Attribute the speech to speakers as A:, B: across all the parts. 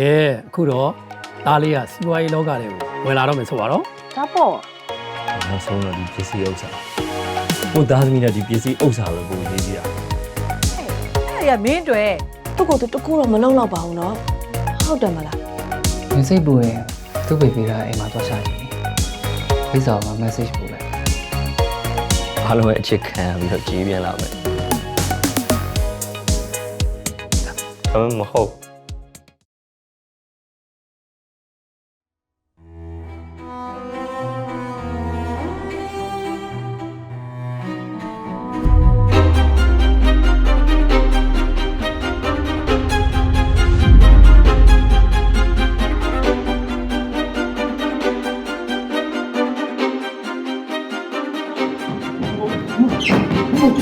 A: ကဲအခုတော့သားလေးကစီးပွားရေးလောကတွေကိုဝင်လာတော့မယ်ဆိုပါတော့
B: ဒါပေါ့
C: နောက်ဆုံးတော့ဒီပစ္စည်းဥစ္စာကိုသားသမီးနဲ့ဒီပစ္စည်းဥစ္စာပဲကိုရေးကြည့်တာ
B: အဲ့ဒါကမင်းတွေ
D: သူ့ကိုယ်သူတကူတော့မလုံးတော့ပါဘူးနော်ဟုတ်တယ်မလား
E: မစိတ်ပူရင်သူ့ပေပေးတာအိမ်မှာသွားချကြည့်လိပ်စာမှာ message ပို့လိုက်
C: အားလုံးရဲ့အချစ်ခံပြီးတော့ကြီးပြန်လာမယ်အမမဟုတ်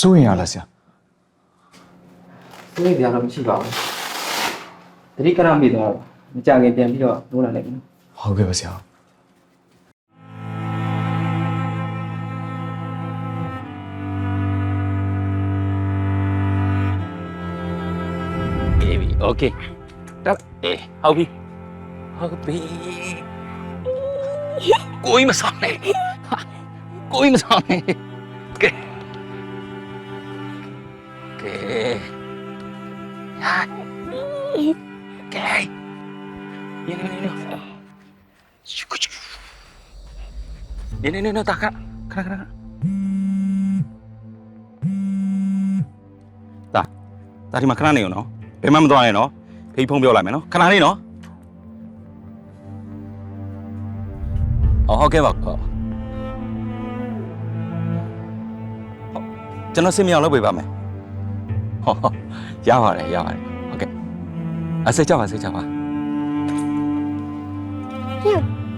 F: စိုးရင်ရလားဆရာ
E: သူ့ရဲ့တရားတော့မရှိပါဘူးတတိကရမိတော့မကြခင်ပြန်ပြီးတော့လို့လာလိုက်ပြီနော်
F: ဟုတ်ကဲ့ပါဆရာ
C: အေးပြီโอเคတက်အေးဟုတ်ပြီဟုတ်ပြီကိုကြီးမဆောင်နဲ့ဟာကိုကြီးမဆောင်နဲ့ကဲ ကဲဟာကဲနေနေနေနေရှုကချူနေနေနေတာခဏခဏခဏခဏတာတာဒီမှာခဏနေအောင်နော်ဘယ်မှမသွားနဲ့နော်ဖိဖုံးပြောလိုက်မယ်နော်ခဏလေးနော်အော်ဟုတ်ကဲ့ပါဟုတ်ကျွန်တော်စင်မြောင်လုပ်ပေးပါမယ် ဟောဟောရပါတယ်ရပါတယ်ဟုတ်ကဲ့အစိတ်ကြပါစိတ်ကြပါ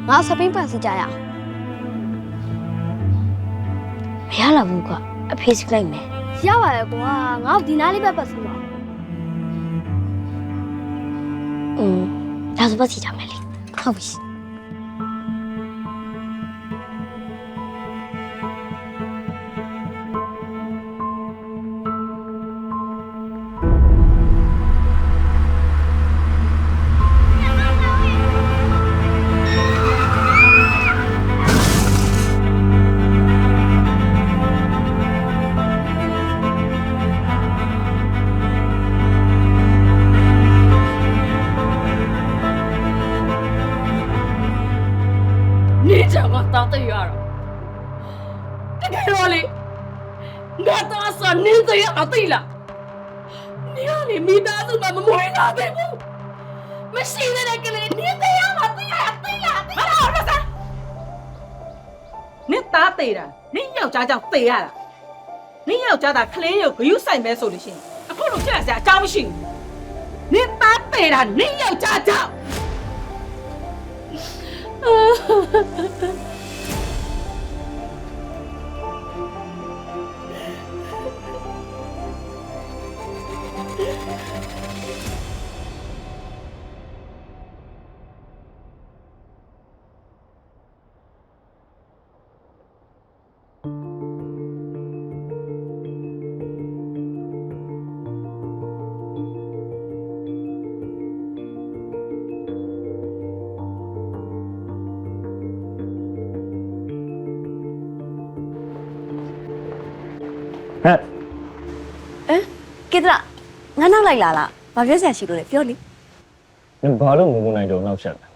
G: ငါစပိန်ပတ်စီကြရအောင်မရလာဘူးကအဖေးစလိုက်မယ်ရပါရဲ့ကွာငါ့ကိုဒီနားလေးပဲပတ်စီပါอืมဒါဆိုပတ်စီကြမယ်လေဟုတ်ပြီ
B: သေးဘူးမရှိတဲ့ကလေးနင်းတဲ့ရမှာသိရသိလားသိလားဟုတ်လား
H: နင့်သားသေးတာနင့်ယောက်ျားကြောင့်သေရတာနင့်ယောက်ျားသာခလင်းရုပ်ဂယုဆိုင်ပဲဆိုလို့ရှိရင်အခုလိုဖြစ်ရစရာအကြောင်းမရှိဘူးနင့်သားသေးတာနင့်ယောက်ျားကြောင့်
D: ကေတရာငါနောက်လိုက်လာလားဘာပြောစရာရှိလို့လဲပြောလေ
I: နင်ဘာလို့မငုံနိုင်တော့နောက်ဆက်လဲ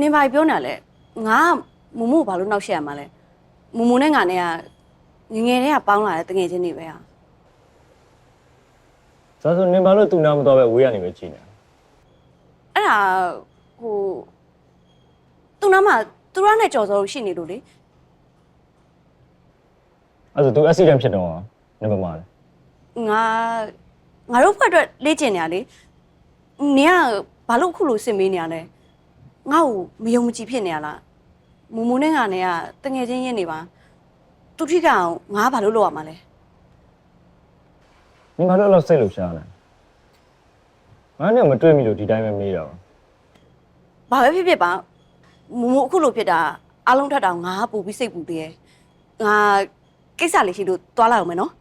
D: နင်ဘာပြောနေလဲငါကမမို့ဘာလို့နှောက်ရှက်ရမှာလဲမမိုနဲ့ငါနဲ့ကငယ်ငယ်တည်းကပေါင်းလာတဲ့တငယ်ချင်းတွေပဲဟာ
I: ဆိုဆိုနင်ဘာလို့သူ့နာမတော်ပဲဝေးရနေပဲကြည်နေ
D: အဲ့ဒါဟိုသူနာမသူရနဲ့ကြော်စောလို့ရှိနေလို့လေ
I: အဲ့ဆိုသူ accident ဖြစ်တော့နင်ဘာမှလဲ
D: ငါ ငါတို့ဖွဲ့အတွက်လေ့ကျင့်နေရလေနင်ကဘာလို့အခုလိုစင်မေးနေရလဲငါ့ကိုမယုံမကြည်ဖြစ်နေရလားမမိုနဲ့ငါနဲ့ကတငယ်ချင်းရင်းနေပါသူထိကအောင်ငါဘာလို့လုပ်ရမှာလဲ
I: နင်ဘာလို့အဲ့လောက်စိတ်လှုပ်ရှားလဲငါနဲ့မတွေ့မိလို့ဒီတိုင်းပဲမေးတော့
D: ဘာပဲဖြစ်ဖြစ်ပါမမိုအခုလိုဖြစ်တာအလုံးထက်တောင်ငါပူပြီးစိတ်ပူသေးရဲ့ငါကိစ္စလေးရှိလို့သွားလိုက်အောင်မယ်နော်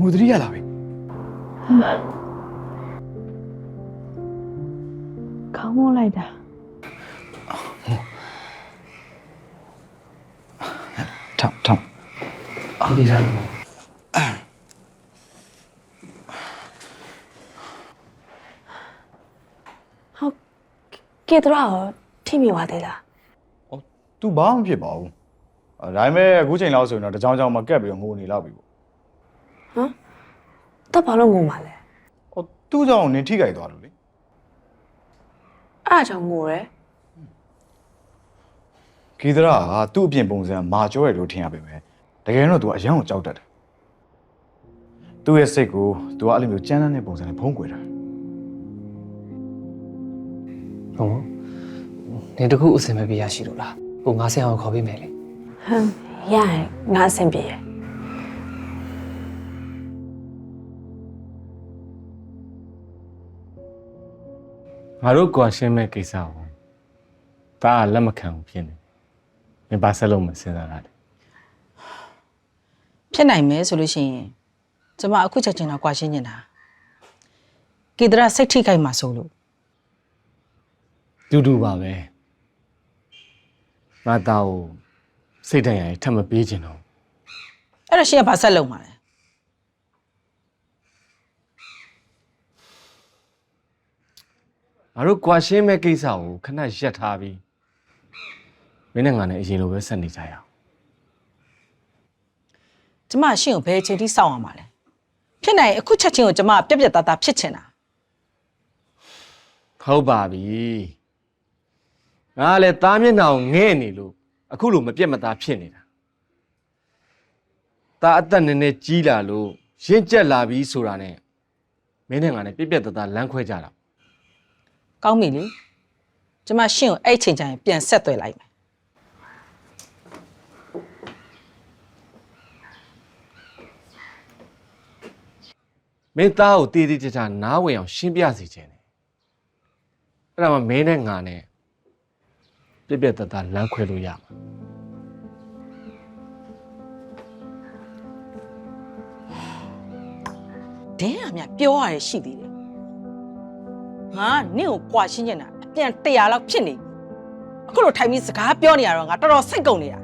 F: ငိုသတိရလာပြီ
J: ခေါင်းမလိုက်တာ
F: ထောင်ထောင်
E: ဒီစားလို့
J: ဟုတ်ကေတရာရောထိမိသွားသေးလား။
F: तू ဘာမှမဖြစ်ပါဘူး။အဲဒါပေမဲ့အခုချိန်လောက်ဆိုရင်တော့တကြောင်ကြောင်မကက်ပြီးတော့ငိုနေလောက်ပြီပေါ့ ဟမ်
J: တက်ဘာလို့ငုံပါလဲ
F: ဟောသူ့ကြောင့်နင်ထိခိုက်သွားလို့လေ
J: အဲ့ဒါကြောင့်ငိုရယ်
F: ဂီတရာကသူ့အပြင်ပုံစံမာကျောရယ်လို့ထင်ရပေမဲ့တကယ်တော့ तू အရန်ကိုကြောက်တတ်တယ်သူ့ရဲ့စိတ်ကို तू ကအဲ့လိုမျိုးကြမ်းတမ်းတဲ့ပုံစံနဲ့ဖုံးကွယ်တာ
E: ဟုတ်နေတခုအဆင်မပြေရရှိလို့လားဟိုငါဆင်အောင်ခေါ်ပေးမယ်လေ
J: ဟမ်ရရငါအဆင်ပြေရ
I: ငါတို့ကွာရှင်းမဲ့ကိစ္စကိုဒါကလက်မခံဘူးဖြစ်နေနင်ဘာဆက်လို့မစဉ်းစားတာလဲ
H: ဖြစ်နိုင်မယ်ဆိုလို့ရှိရင်ကျမအခုချက်ချင်းတော့ကြွားရှင်းနေတာကေတရာစိတ်ထိခိုက်မှာဆိုလို့
I: တူတူပါပဲငါတောက်စိတ်တန်ရည်ထပ်မပေးချင်တော့
H: အဲ့တော့ရှင်ကဘာဆက်လုပ်မှာလဲ
I: ငါတို့ကွာရှင်းမဲ့ကိစ္စကိုခဏရက်ထားပြီးမင်းနဲ့ငါနဲ့အရင်လိုပဲဆက်နေကြရအောင်
H: ကျမရှင်ကိုဘယ်အချိန်ထိစောင့်ရမှာလဲဖြစ်နိုင်ရင်အခုချက်ချင်းကိုကျမပြက်ပြက်သားသားဖြစ်ချင်တာ
I: ဟုတ်ပါပြီငါကလည်းသားမျက်နှာကိုငဲ့နေလို့အခုလိုမပြတ်မသားဖြစ်နေတာသားအသက်နည်းနည်းကြီးလာလို့ရင့်ကျက်လာပြီဆိုတာနဲ့မင်းနဲ့ငါနဲ့ပြက်ပြက်သားသားလမ်းခွဲကြတာ
H: ကောင်းပြီလေကျမရှင်ကိုအဲ့အချိန်ကျရင်ပြန်ဆက်သွယ်လိုက်မယ်
I: မင်းသားကိုတည်တည်ချာချာနားဝင်အောင်ရှင်းပြစီခြင်းတယ်အဲ့ဒါမှမင်းနဲ့ငါနဲ့ပြက်ပြက်သားသားလမ်းခွဲလို့ရမှာ
H: ဒင်းအမြပြောရတယ်ရှိသေးတယ် ငါနင့်ကိုကြွာရှင်းနေတာအပြန်100လောက်ဖြစ်နေအခုလိုထိုင်ပြီးစကားပြောနေရတော့ငါတော်တော်စိတ်ကုန်နေတာ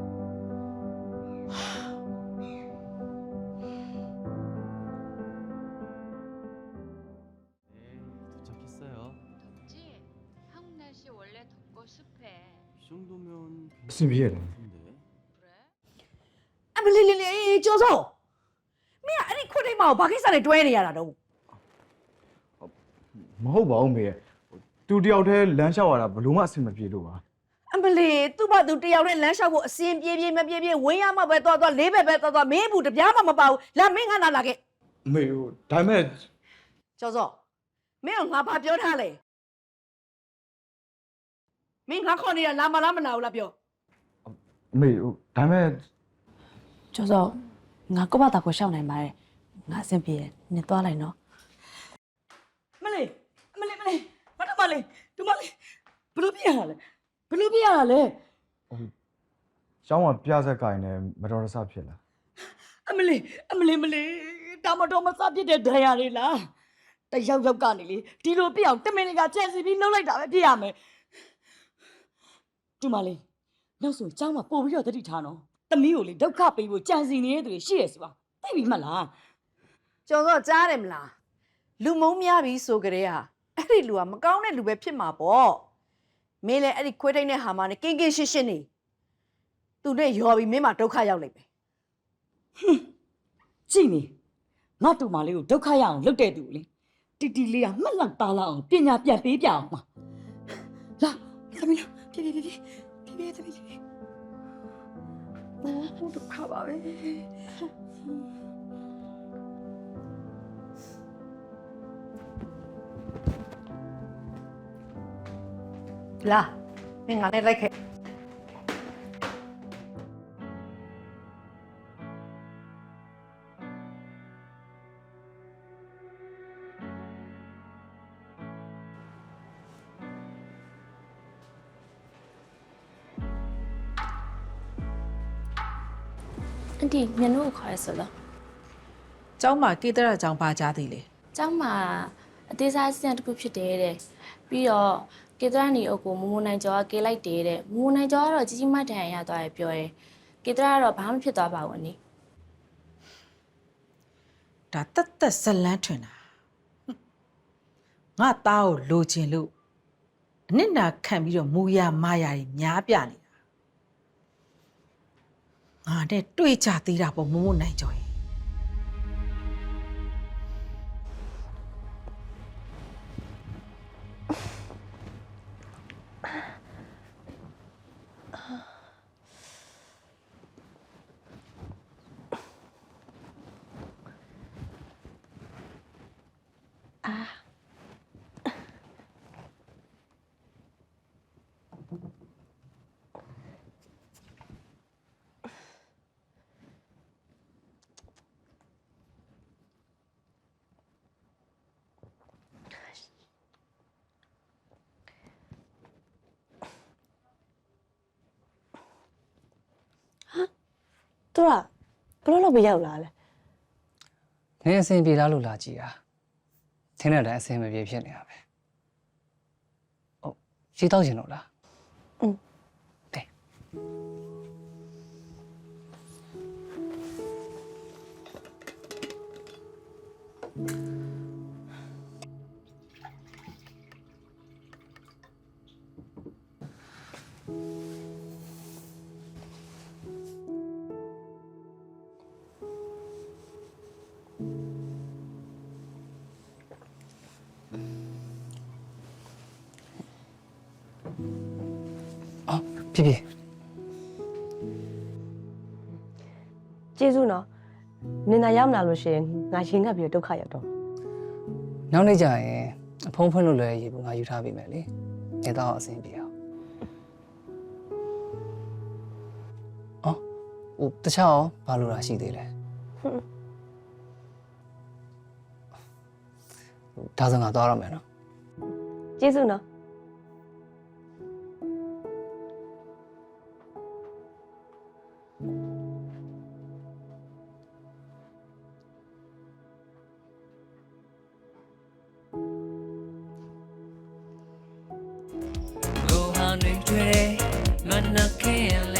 F: အဆင်ပြေတယ်
B: အမလေးလေးလေးကျော်စောမင်းကအဲ့ဒီခွတ်ထိတ်မအောင်ဘာကိစ္စနဲ့တွဲနေရတာတော့
F: မဟုတ်ပါဘူးမေရဲ့။ तू တယောက်တည်းလမ်းလျှောက်ရတာဘလို့မှအဆင်မပြေလို့ပါ
B: အမလေးသူ့ဘာသူတယောက်နဲ့လမ်းလျှောက်ဖို့အစင်ပြေးပြေးမပြေးပြေးဝင်းရမှပဲသွားသွားလေးပဲပဲသွားသွားမင်းဘူးတပြားမှမပါဘူးလာမင်းငါလာလာခဲ့။
F: အမေဟိုဒါပေမဲ့
B: ကျော်စောမင်းကငါဘာပြောထားလဲမင်းငါခေါ်နေတာလာမလားမလာဘူးလားပြော
F: အမေဟိုဒါပေမဲ့
J: ကျော်စောငါကိုယ့်ဘာသာကိုရှောက်နိုင်ပါတယ်ငါအဆင်ပြေရယ်နင်သွားလိုက်နော်
B: မလေး မလေးမလေးဘာတော့မလေးဒီမလေးဘလို့ပြရတာလဲဘလို့ပြရတာလဲ
F: ကျောင်းမှာပြဆက်ကိုင်းနေမတော်တဆဖြစ်လာ
B: အမလေးအမလေးမလေးတာမတော်မစပြစ်တဲ့ဒဏ်ရာတွေလားတယောက်ယောက်ကနေလေဒီလိုပြအောင်တမင်လေးကကျက်စီပြီးလှုပ်လိုက်တာပဲပြရမယ်
H: တူမလေးနောက်ဆိုကျောင်းမှာပို့ပြီးတော့တတိထားနော်သမီးကိုလေဒုက္ခပေးဖို့ကြံစီနေတဲ့သူတွေရှိရဆိုတာသိပြီမလား
K: ကျော်တော့ကြားတယ်မလားလူမုံများပြီဆိုကြတဲ့ဟာ အဲ့ဒီလူကမကောင်းတဲ့လူပဲဖြစ်မှာပေါ့မင်းလည်းအဲ့ဒီခွေးထိန်တဲ့ဟာမနဲ့ကင်းကင်းရှင်းရှင်းနေသူနဲ့ရော်ပြီးမင်းမှာဒုက္ခရောက်လိမ့်မယ်
H: ကြည့်နေငါတူမလေးကိုဒုက္ခရအောင်လုပ်တဲ့သူကိုလေတီတီလေးကမှတ်လောက်သားလောက်အောင်ပညာပြန်ပေးပြအောင်မှာလာသမီးလာပြေပြေပြေပြေပြေပြေသမီးလေးโอ้ဒုက္ခပါပဲ
K: လာမင်းငါနဲ့လိုက်ခဲ့
B: အန်တီညနို့ကိုခေါ်ရဆိုလို့
L: ကျောင်းမှာကေတရကျောင်းပါကြသေးလေ
B: ကျောင်းမှာအသေးစားစီစဉ်တစ်ခုဖြစ်တယ်တဲ့ပြီးတော့ ကေတရနီအုပ်ကိုမမိုနိုင်ကျော်ကကေးလိုက်တယ်တဲ့မမိုနိုင်ကျော်ကတော့ကြီးကြီးမတ်တန်ရသွားတယ်ပြောတယ်ကေတရကတော့ဘာမှဖြစ်သွားပါဘူးအနီ
L: ဒါတက်တက်ဇလန်းထွင်တာဟွန်းငါသားကိုလိုချင်လို့အနစ်နာခံပြီးတော့မူရမာယာတွေများပြနေတာငါနဲ့တွေ့ကြသေးတာပေါ့မမို့နိုင်ကြော်ရ င်
M: သူကဘလို့လို့မရောက်လာလဲ
E: နင်းအဆင်ပြေလားလို့လာကြည့်တာ ထင်းတဲ့အတိုင်းအဆင်မပြေဖြစ်နေတာပဲဟုတ်ရှိတော့ကျင်တော့လား
M: อืม
E: တဲ့ ဖြစ်ဖြစ်
M: ကျေးဇူးနော်နင်သာရောက်မလာလို့ရှိရင်ငါရင်ငတ်ပြီးတော့ဒုက္ခရောက်တော့
E: နောက်နေ့ကျရင်အဖုံးဖွင့်လို့လွယ်ရေဘူးငါယူထားပေးမယ်လေနေတော့အဆင်ပြေအောင်အော်ဟိုတခြားရောဘာလို့လာရှိသေးလဲဟိုဒါဆိုငါသွားရမယ်နော်
M: ကျေးဇူးနော်
G: ကိုဟာနေတွေ့မနခဲလေး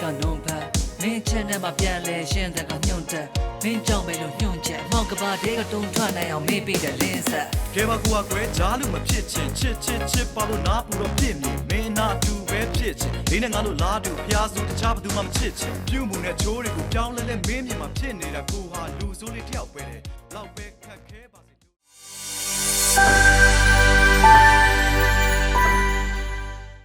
G: ကနုံဖတ်မင်းချက်နဲ့မှပြန်လဲရှင်း
N: တဲ့ကညွန့်တက်
O: မင်းကြောင့်ပဲလို့ညွန့်ချက်မောင်ကဘာတဲ့ကတုံထွက်နိုင်အောင်မင်းပြတဲ့လင်းဆက်
F: ကဲပါကူကွယ်ကြားလို့မဖြစ်ချင်ချစ်ချစ်ချစ်ပါလို့နားပူတော့ပြစ်မြင်မင်းနာတူပဲဖြစ်ချင်လေးနဲ့ငါတို့လားတူဖျားစုတခြားဘသူမှမချစ်ချင်ပြုမှုနဲ့ချိုးတွေကိုပြောင်းလဲလဲမင်းမြင်မှာဖြစ်နေတာကိုဟာလူစိုးလေးတယောက်ပဲလေလောက်ပဲခက်ခဲပါစေ